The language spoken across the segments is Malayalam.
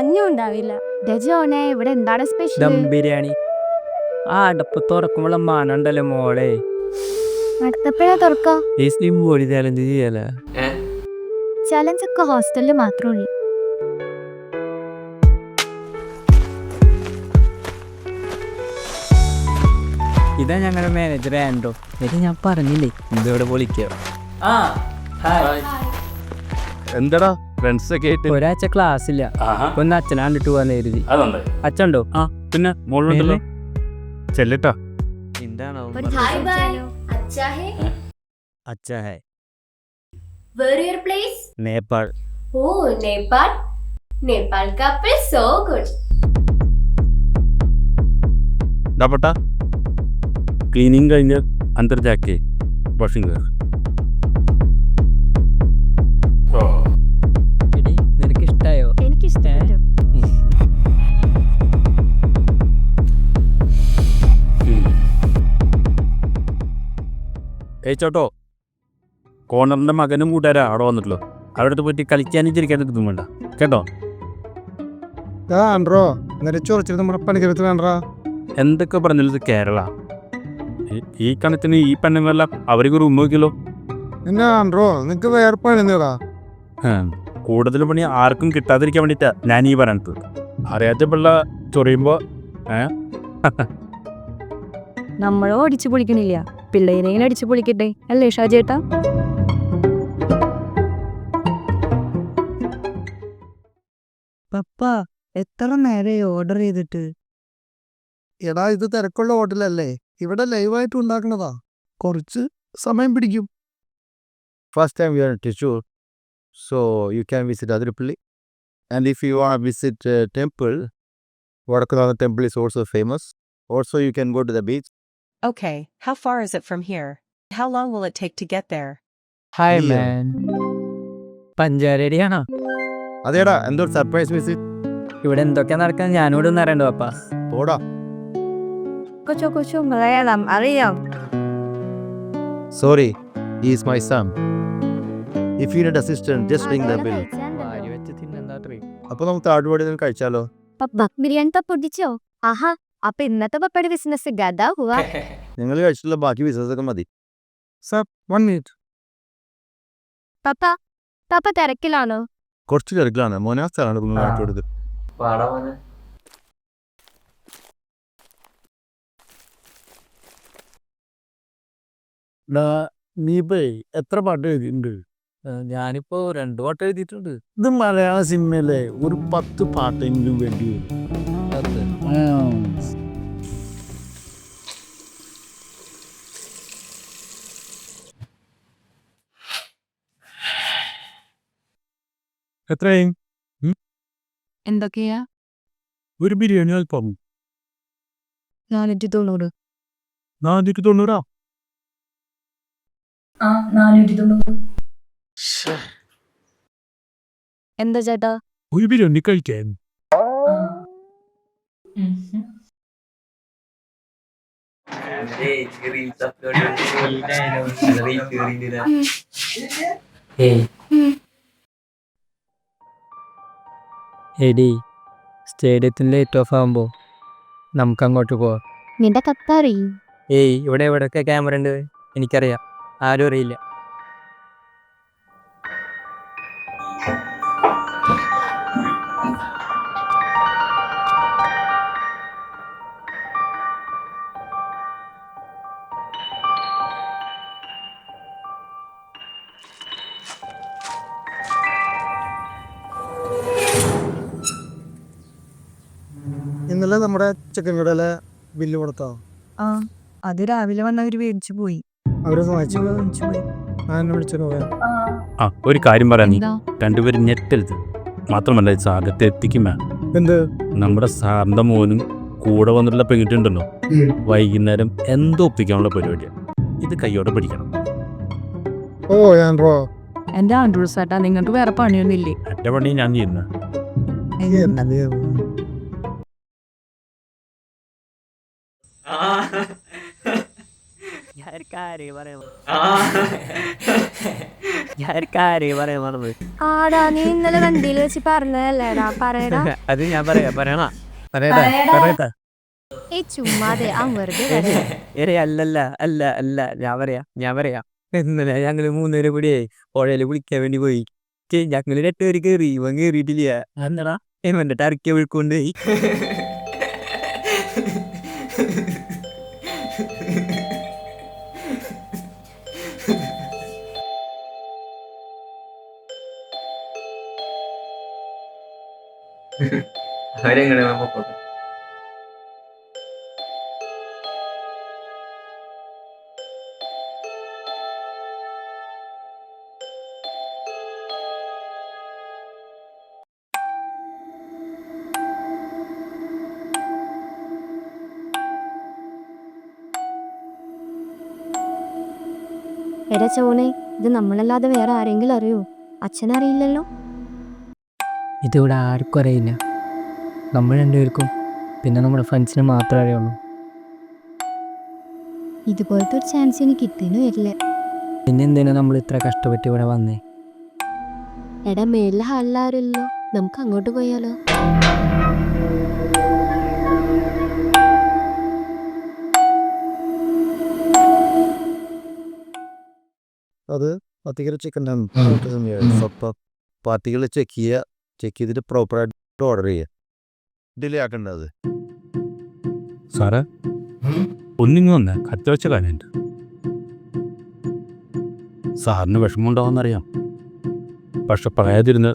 ഉണ്ടാവില്ല. രജോനെ ഇവിടെ എന്താണ് സ്പെഷ്യൽ ദം ബിരിയാണി. ആ അടപ്പ് തുറക്കുമ്പോഴുള്ള മണം ഉണ്ടല്ലോ മോളെ. അടുത്തപ്പോഴാ തുറക്കോ? ഈ സ്ലിം ബോഡി ചലഞ്ച് ചെയ്യല ചലഞ്ച് ഒക്കെ ഹോസ്റ്റലിൽ മാത്രമേ ഉള്ളൂ. ഇതാ ഞങ്ങളുടെ മാനേജർ ആൻഡ്രോ ഇത് ഞാൻ പറഞ്ഞില്ലേ ആ ഹായ് എന്താടാ? ഫ്രണ്ട്സ് ആയിട്ട് ഒരാഴ്ച ക്ലാസ് ഇല്ല. ഒന്ന് അച്ഛനാണ്ടിട്ട് പോകാൻ കരുതി. അച്ഛണ്ടോ ആ പിന്നെ മോളിലുണ്ടല്ലോ ചെല്ലട്ടോ. നേപ്പാൾ. ഓ Nepal. Nepal couple so good ഡാപ്പട്ട cleaning കഴിഞ്ഞ് അന്തർജാക്കി. വാഷിംഗ് കയറി. ഏയ് ചോട്ടോ കോണറിന്റെ മകനും കൂട്ടുകാരാ അവിടെ വന്നിട്ടുള്ളൂ അവിടെ അടുത്ത് പോയിട്ട് കളിക്കാനും ചിരിക്കാനും ഇതും വേണ്ട. കേട്ടോ? ആൻഡ്രോ ചൊറിച്ചിട്ട് നമ്മുടെ പണിക്കരത്ത് വേണ്ട എന്തൊക്കെ പറഞ്ഞത് കേരള. ഈ- കണത്തിന് ഈ പെണ്ണുങ്ങളെല്ലാം അവർക്ക് റൂം നോക്കിയല്ലോ എന്നാ ആൻഡ്രോ നിനക്ക് വേറെ പണി നേടാ കൂടുതൽ പണി ആർക്കും കിട്ടാതിരിക്കാൻ വേണ്ടിയിട്ടാ ഞാൻ ഈ പറയണത്. അറിയാത്ത പിള്ള ചൊറിയുമ്പോ നമ്മളോ അടിച്ചു പൊളിക്കണില്ല. പിള്ളേരെങ്കിലും അടിച്ചു പൊളിക്കട്ടെ അല്ലേ ഷാജേട്ടാ പപ്പ എത്ര നേരമായി ഓർഡർ ചെയ്തിട്ട് എടാ ഇത് തിരക്കുള്ള ഹോട്ടലല്ലേ ഇവിടെ ലൈവായിട്ട് ഉണ്ടാക്കണതാ കുറച്ച് സമയം പിടിക്കും first time we are in Trishur, so you can visit Adirapalli. And if you want to visit uh, temple, Vadakunatha temple is also famous. Also, you can go to the beach. Okay, how far is it from here? How long will it take to get there? Hi man. Man പഞ്ചാരടിയാണോ അതേടാ എന്തൊരു സർപ്രൈസ് വിസിറ്റ് ഇവിടെ എന്തൊക്കെയാ നടക്കാൻ ഞാനോട് ഒന്ന് അറിയണ്ടോ അപ്പാ? പോടാ. കൊച്ചു കൊച്ചു മലയാളം അറിയാം. Sorry is my some if you need assistant just ring the bell വാരി വെച്ച് തിന്നെന്താ ട്രീ അപ്പൊ നമുക്ക് താഴ്വാടി നിന്ന് കഴിച്ചാലോ? പപ്പ ബിരിയാണി तो പൊടിച്ചോ ആഹാ അപ്പൊ ഇന്നത്തെ പപ്പയുടെ ബിസിനസ് ഗദ ഹുവാ നിങ്ങൾ കഴിച്ചിട്ടുള്ള ബാക്കി ബിസിനസ് ഒക്കെ മതി. സർ വൺ മിനിറ്റ് പപ്പ പപ്പ തിരക്കിലാണോ? കുറച്ച് തിരക്കിലാണ്. മോനെ ആ സ്ഥലമാണ് നിങ്ങൾ ആ. കാട്ടി കൊടുത്ത് നീ ഇപ്പേ എത്ര പാട്ട് എഴുതിയിട്ടുണ്ട്? ഞാനിപ്പോ രണ്ടു പാട്ട് എഴുതിയിട്ടുണ്ട്. ഇത് മലയാള സിനിമയിലെ ഒരു പത്ത് പാട്ടെങ്കിലും വേണ്ടി വരും. എത്രയും എന്തൊക്കെയാ? ഒരു ബിരിയാണി അല്പം നാനൂറ്റി തൊണ്ണൂറ് നാനൂറ്റി തൊണ്ണൂറാ ആ നാനൂറ്റി തൊണ്ണൂറ് എന്താ ചേട്ടാ? ഒരു ബിരിയാണി കഴിക്കാൻ. എടി സ്റ്റേഡിയത്തിൽ ലേറ്റ് ഓഫ് ആകുമ്പോ നമുക്ക് അങ്ങോട്ട് പോവാം. നിന്റെ കത്താറി. ഏയ് ഇവിടെ എവിടെയൊക്കെ ക്യാമറ ഉണ്ട്? എനിക്കറിയാം. ആരും അറിയില്ല. ഇന്നലെ നമ്മുടെ ചിക്കൻ കടയിലെ ബില്ല് കൊടുത്തോ ആ അത് രാവിലെ വന്നവര് മേടിച്ചു പോയി. അവരെ സഹായിച്ചു. മേടിച്ചു പോയി. ഞാൻ എന്നെ വിളിച്ചു ആ. ഒരു കാര്യം പറയാൻ നീ. എന്താ? രണ്ടുപേരും ഞെട്ടരുത്. മാത്രമല്ല ഇത് സാഗത്തെ എത്തിക്കുമേ എന്ത്? നമ്മുടെ സാറിന്റെ മോനും കൂടെ വന്നിട്ടുള്ള പെൺകുട്ടിയുണ്ടല്ലോ വൈകുന്നേരം എന്തോ ഒപ്പിക്കാനുള്ള പരിപാടിയാണ് ഇത് കൈയോടെ പിടിക്കണം. ഓ ഞാൻ എന്റെ ആൻഡ്രൂ ചേട്ടാ നിങ്ങൾക്ക് വേറെ പണിയൊന്നും ഇല്ലേ എന്റെ പണി ഞാൻ ചെയ്യുന്ന. ആടാ നീ ഇന്നലെ വണ്ടിയിൽ വെച്ച് പറഞ്ഞതല്ലേടാ? പറയടാ. അത് ഞാൻ പറയാ പറയണ. പറയട്ടെ. പറയട്ടെ ഏ ചുമ്മാതെ ആ വെറുതെ. ഏറെ അല്ലല്ല അല്ല അല്ല ഞാൻ പറയാ ഞാൻ പറയാ. ഇന്നലെ ഞങ്ങൾ മൂന്നുപേരും കൂടിയേ പുഴയിൽ കുളിക്കാൻ വേണ്ടി പോയി. ഞങ്ങൾ രണ്ടുപേര് കേറി ഇവൻ കേറിയിട്ടില്ല. എന്താടാ ഇവന്റെ ടർക്കി ഒഴുക്കൊണ്ട് പോയി പോട്ടെ എടാ ചോനെ ഇത് നമ്മളല്ലാതെ വേറെ ആരെങ്കിലും അറിയോ? അച്ഛനറിയില്ലല്ലോ? ഇതിവിടെ ആർക്കും അറിയില്ല. നമ്മൾ രണ്ടുപേർക്കും പിന്നെ നമ്മുടെ ഫ്രണ്ട്സിന് മാത്രമേ അറിയുള്ളൂ. ഇതുപോലത്തെ ഒരു ചാൻസ് എനിക്ക് കിട്ടിയെന്ന് വരില്ല. പിന്നെ എന്തിനാ നമ്മൾ ഇത്ര കഷ്ടപ്പെട്ട് ഇവിടെ വന്നേ? എടാ മേളിലെ ഹാളിലാരുമല്ലോ നമുക്ക് അങ്ങോട്ട് പോയാലോ? അത് പത്തിക്കര ചിക്കൻ സപ്പ പാർട്ടികൾ ചെക്ക് ചെയ്യുക ചെക്ക് ചെയ്തിട്ട് പ്രോപ്പറായിട്ട് ഓർഡർ ചെയ്യുക ഡിലേ ആക്കേണ്ടത്? സാറേ? ഒന്നിങ്ങ് വന്നേ. കത്തി വെച്ച കാര്യമുണ്ട് സാറിന് വിഷമമുണ്ടാവുമെന്നറിയാം. പക്ഷെ പറയാതിരുന്ന്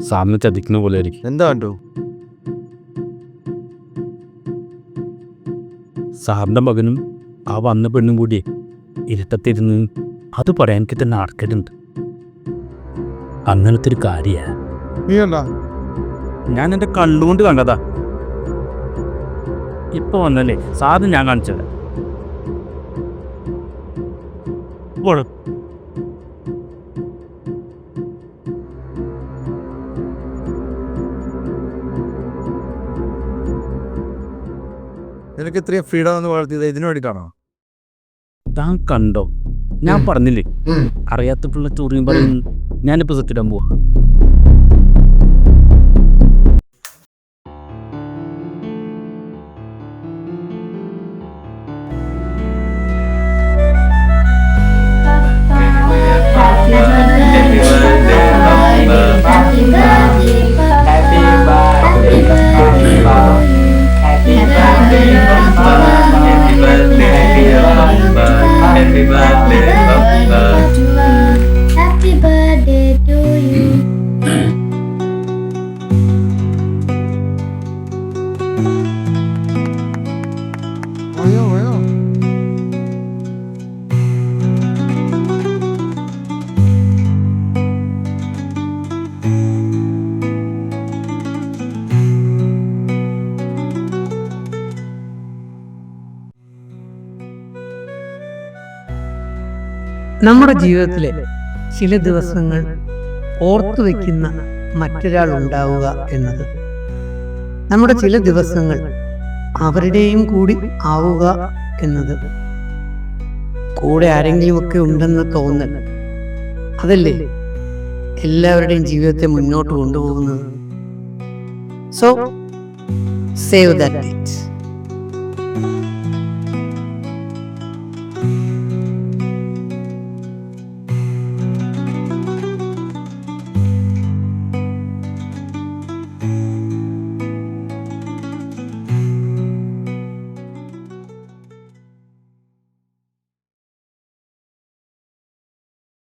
സാറിന് ചതിക്കുന്ന പോലെ ആയിരിക്കും. എന്താ കണ്ടു? സാറിന്റെ മകനും ആ വന്ന പെണ്ണും കൂടി ഇരുട്ടത്തിരുന്ന് അത് പറയാൻ എനിക്ക് തന്നെ ആർക്കലുണ്ട് അങ്ങനത്തെ ഒരു കാര്യ. നീ എന്താ ഞാൻ എന്റെ കണ്ണുകൊണ്ട് കണ്ടതാ. ഇപ്പൊ വന്നല്ലേ? സാധനം ഞാൻ കാണിച്ചത് നിനക്ക് ഇത്രയും ഫ്രീഡം എന്ന് വളർത്തിയത് ഇതിനു വേണ്ടിയിട്ടാണോ? താൻ കണ്ടോ? ഞാൻ പറഞ്ഞില്ലേ? അറിയാത്ത പിള്ള ചോറിയും പറയും. ഞാനിപ്പോ സെറ്റിടാൻ പോവാ. Happy birthday. നമ്മുടെ ജീവിതത്തിലെ ചില ദിവസങ്ങൾ ഓർത്തു വയ്ക്കുന്ന മറ്റൊരാൾ ഉണ്ടാവുക എന്നത്. നമ്മുടെ ചില ദിവസങ്ങൾ അവരുടെയും കൂടി ആവുക എന്നത്. കൂടെ ആരെങ്കിലുമൊക്കെ ഉണ്ടെന്ന് തോന്നൽ. അതല്ലേ? എല്ലാവരുടെയും ജീവിതത്തെ മുന്നോട്ട് കൊണ്ടുപോകുന്നത്. So save that